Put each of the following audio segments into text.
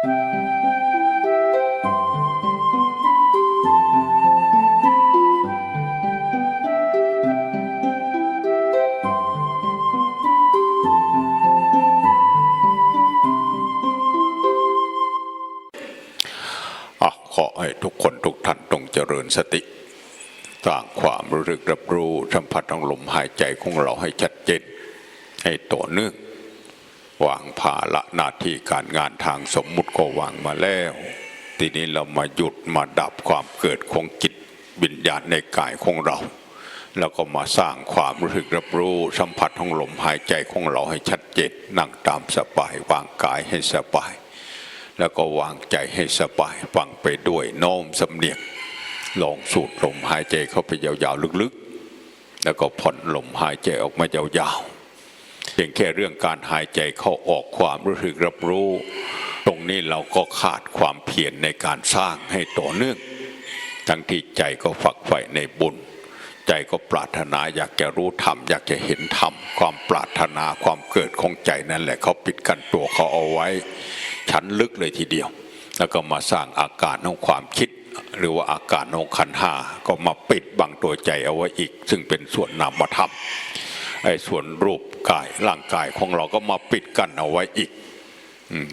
ขอให้ทุกคนทุกท่านต้องเจริญสติสร้างความรู้สึกรับรู้สัมผัสทางลมหายใจของเราให้ชัดเจนให้ต่อเนื่อง วางภาละหน้าที่การงานทางสมมุติก็วางมาแล้ว ทีนี้เรามาหยุดมาดับความเกิดของจิตวิญญาณในกายของเรา แล้วก็มาสร้างความรู้สึกรับรู้สัมผัสของลมหายใจของเราให้ชัดเจนนั่งตามสบายวางกายให้สบาย แล้วก็วางใจให้สบายฟังไปด้วยโน้มสำเนียกลองสูดลมหายใจเข้าไปยาวๆลึกๆ แล้วก็ผ่อนลมหายใจออกมายาวๆ พียงแค่เรื่องการหายใจเข้าออกความรู้สึกรับรู้ ตรงนี้เราก็ขาดความเพียรในการสร้างให้ต่อเนื่อง ทั้งที่ใจก็ฝักใฝ่ในบุญ ใจก็ปรารถนาอยากจะรู้ธรรมอยากจะเห็นธรรมความปรารถนาความเกิดของใจนั่นแหละเขาปิดกันตัวเขาเอาไว้ ชั้นลึกเลยทีเดียว แล้วก็มาสร้างอาการของความคิด หรือว่าอาการของขันห้าก็มาปิดบังตัวใจเอาไว้อีก ซึ่งเป็นส่วนนามธรรม ไอ้ส่วนรูปกายร่างกายของเราก็มาปิดกั้นเอาไว้อีก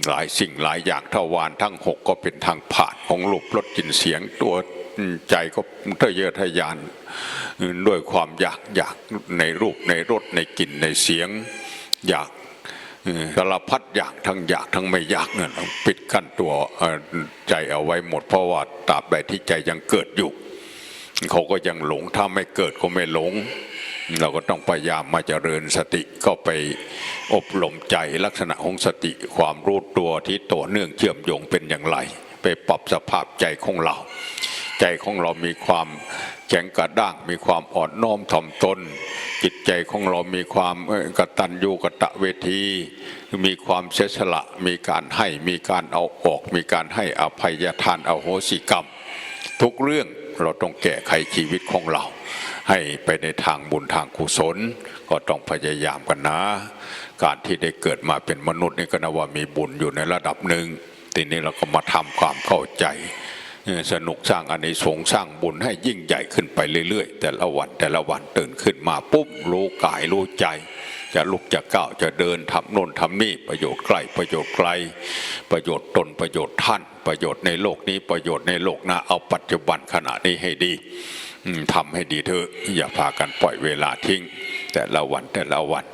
หลายสิ่งหลายอย่างทวารทั้งหกก็เป็นทางผ่านของรูปรสกลิ่นเสียงตัวใจก็ทะเยอทะยานด้วยความอยากอยากในรูปในรสในกลิ่นในเสียง อยากสารพัดอยากทั้งอยากทั้งไม่อยากเนี่ยปิดกั้นตัวใจเอาไว้หมดเพราะว่าตราบใดที่ใจยังเกิดอยู่ เขาก็ยังหลงถ้าไม่เกิดก็ไม่หลง เราก็ต้องพยายามมาเจริญสติก็ไปอบรมใจลักษณะของสติความรู้ตัวที่ต่อเนื่องเชื่อมโยงเป็นอย่างไร ไปปรับสภาพใจของเรา ใจของเรามีความแข็งกระด้างมีความอ่อนน้อมถ่อมตน จิตใจของเรามีความกตัญญูกะตะเวที มีความเสียสละ มีการให้มีการเอาออก มีการให้อภัยทานอโหสิกรรม ทุกเรื่องเราต้องแก้ไขชีวิตของเรา ให้ไปในทางบุญทางกุศล ก็ต้องพยายามกันนะ การที่ได้เกิดมาเป็นมนุษย์นี่ก็นับว่ามีบุญอยู่ในระดับหนึ่งทีนี้เราก็มาทำความเข้าใจสนุกสร้างอานิสงส์สร้างบุญให้ยิ่งใหญ่ขึ้นไปเรื่อยๆ แต่ละวันแต่ละวันตื่นขึ้นมาปุ๊บรู้กายรู้ใจ จะลุกจะก้าวจะเดินทำโน่นทำนี่ประโยชน์ใกล้ประโยชน์ไกล ประโยชน์ตนประโยชน์ท่าน ประโยชน์ในโลกนี้ประโยชน์ในโลกหน้าเอาปัจจุบันขณะนี้ให้ดี ทำให้ดีเถอะอย่าพากันปล่อยเวลาทิ้ง แต่ละวันแต่ละวัน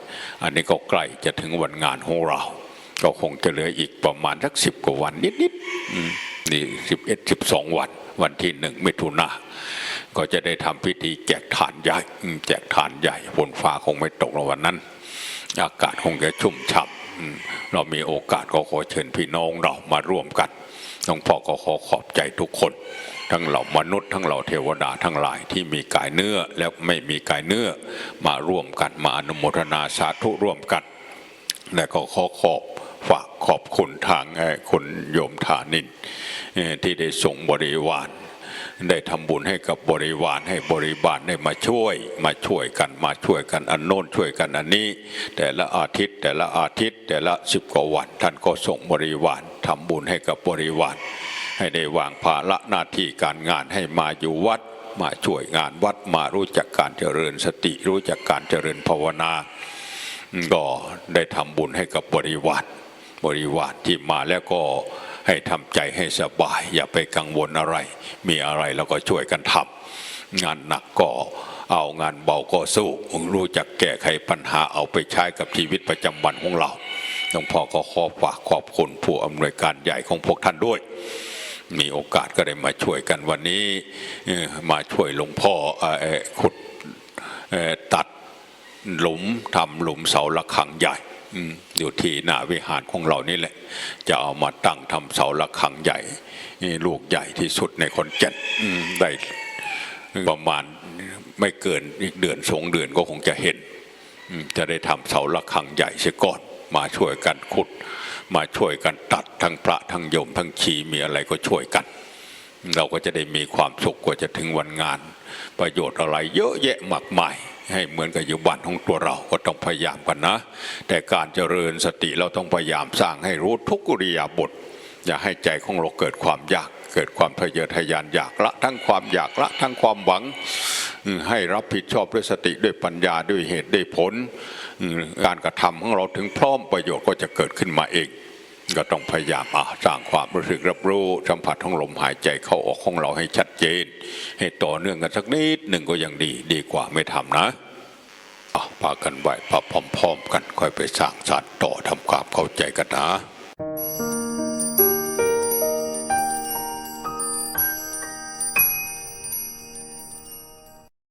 อันนี้ก็ใกล้จะถึงวันงานของเรา ก็คงจะเหลืออีกประมาณสักสิบกว่าวันนิดๆนี่สิบเอ็ดสิบสองวัน วันที่หนึ่งมิถุนาก็จะได้ทำพิธีแจกทานใหญ่แจกทานใหญ่ฝนฟ้าคงไม่ตกในวันนั้น อากาศคงจะชุ่มฉ่ำเรามีโอกาสก็ขอเชิญพี่น้องเรามาร่วมกัน หลวงพ่อก็ขอขอบใจทุกคน ทั้งเหล่ามนุษย์ทั้งเหล่าเทวดาทั้งหลายที่มีกายเนื้อและไม่มีกายเนื้อมาร่วมกันมาอนุโมทนาสาธุร่วมกัน และก็ขอขอบฝากขอบคุณทางคุณโยมฐานินที่ได้ส่งบริวาร ได้ทำบุญให้กับบริวารให้บริบาลได้มาช่วย มาช่วยกันมาช่วยกันอันโน้นช่วยกันอันนี้ แต่ละอาทิตย์แต่ละอาทิตย์แต่ละสิบกว่าวัน ท่านก็ส่งบริวารทำบุญให้กับบริวาร ให้ได้วางภาระหน้าที่การงานให้มาอยู่วัด มาช่วยงานวัดมารู้จักการเจริญสติรู้จักการเจริญภาวนาก็ได้ทำบุญให้กับบริวารบริวารที่มาแล้วก็ ให้ทำใจให้สบาย อย่าไปกังวลอะไร มีอะไรเราก็ช่วยกันทำงานหนักก็เอางานเบาก็สู้รู้จักแก้ไขปัญหาเอาไปใช้กับชีวิตประจำวันของเราหลวงพ่อก็ขอฝากขอบคุณผู้อำนวยการใหญ่ของพวกท่านด้วย มีโอกาสก็ได้มาช่วยกันวันนี้มาช่วยหลวงพ่อออขุดตัดหลุมทำหลุมเสาระฆังใหญ่ อยู่ที่หน้าวิหารของเรานี่แหละ จะเอามาตั้งทำเสาระฆังใหญ่ลูกใหญ่ที่สุดในคนเจ็ดได้ประมาณไม่เกินอีกเดือนสองเดือนก็คงจะเห็น จะได้ทำเสาระฆังใหญ่เสียก่อนมาช่วยกันขุด มาช่วยกันตัดทั้งพระทั้งโยมทั้งชีมีอะไรก็ช่วยกัน เราก็จะได้มีความสุขกว่าจะถึงวันงาน ประโยชน์อะไรเยอะแยะมากมาย ให้เหมือนกับอยู่บ้านของตัวเราก็ต้องพยายามกันนะ แต่การเจริญสติเราต้องพยายามสร้างให้รู้ทุกอิริยาบทอย่าให้ใจของเราเกิดความอยาก เกิดความทะเยอทะยานอยากละ ทั้งความอยากละ ทั้งความหวังให้รับผิดชอบด้วยสติด้วยปัญญาด้วยเหตุด้วยผล การกระทำของเราถึงพร้อมประโยชน์ก็จะเกิดขึ้นมาเอง ก็ต้องพยายามอะสร้างความรู้สึกรับรู้สัมผัสของลมหายใจเข้าออกของเราให้ชัดเจน ให้ต่อเนื่องกันสักนิดหนึ่งก็ยังดีดีกว่าไม่ทำนะอะพากันไหวพาพร้อมๆกันค่อยไปสร้างสารค์ต่อทำความเข้าใจกันนะ